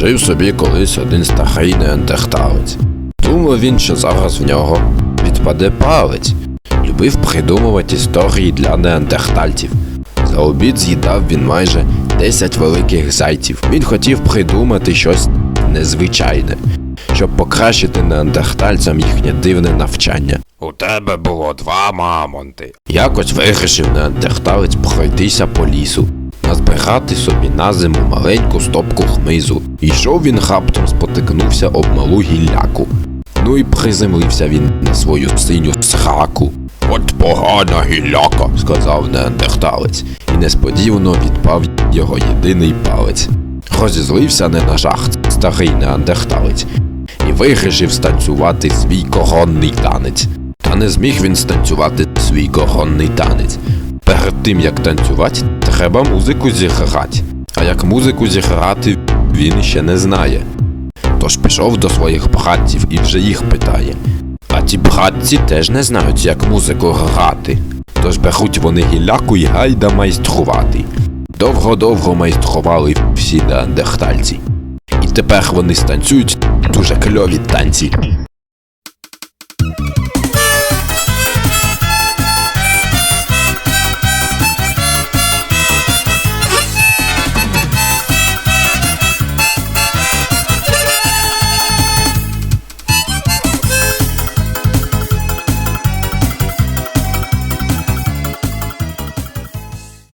Жив собі колись один старий неандерталець. Думав він, що зараз в нього відпаде палець. Любив придумувати історії для неандертальців. За обід з'їдав він майже 10 великих зайців. Він хотів придумати щось незвичайне, щоб покращити неандертальцям їхнє дивне навчання. У тебе було два мамонти. Якось вирішив неандерталець пройтися по лісу, назбирати собі на зиму маленьку стопку хмизу. Йшов він раптом спотикнувся об малу гілляку. Ну і приземлився він на свою синю сраку. От погана гілляка, сказав неандерталець, і несподівано відпав його єдиний палець. Розізлився не на жарт старий неандерталець і вирішив станцювати свій коронний танець. Та не зміг він станцювати свій коронний танець. Перед тим як танцювати, треба музику зіграти. А як музику зіграти, він ще не знає. Тож пішов до своїх братців і вже їх питає. А ті братці теж не знають, як музику грати. Тож беруть вони гілляку і гайда майструвати. Довго-довго майстрували всі неандертальці. І тепер вони станцюють дуже кльові танці.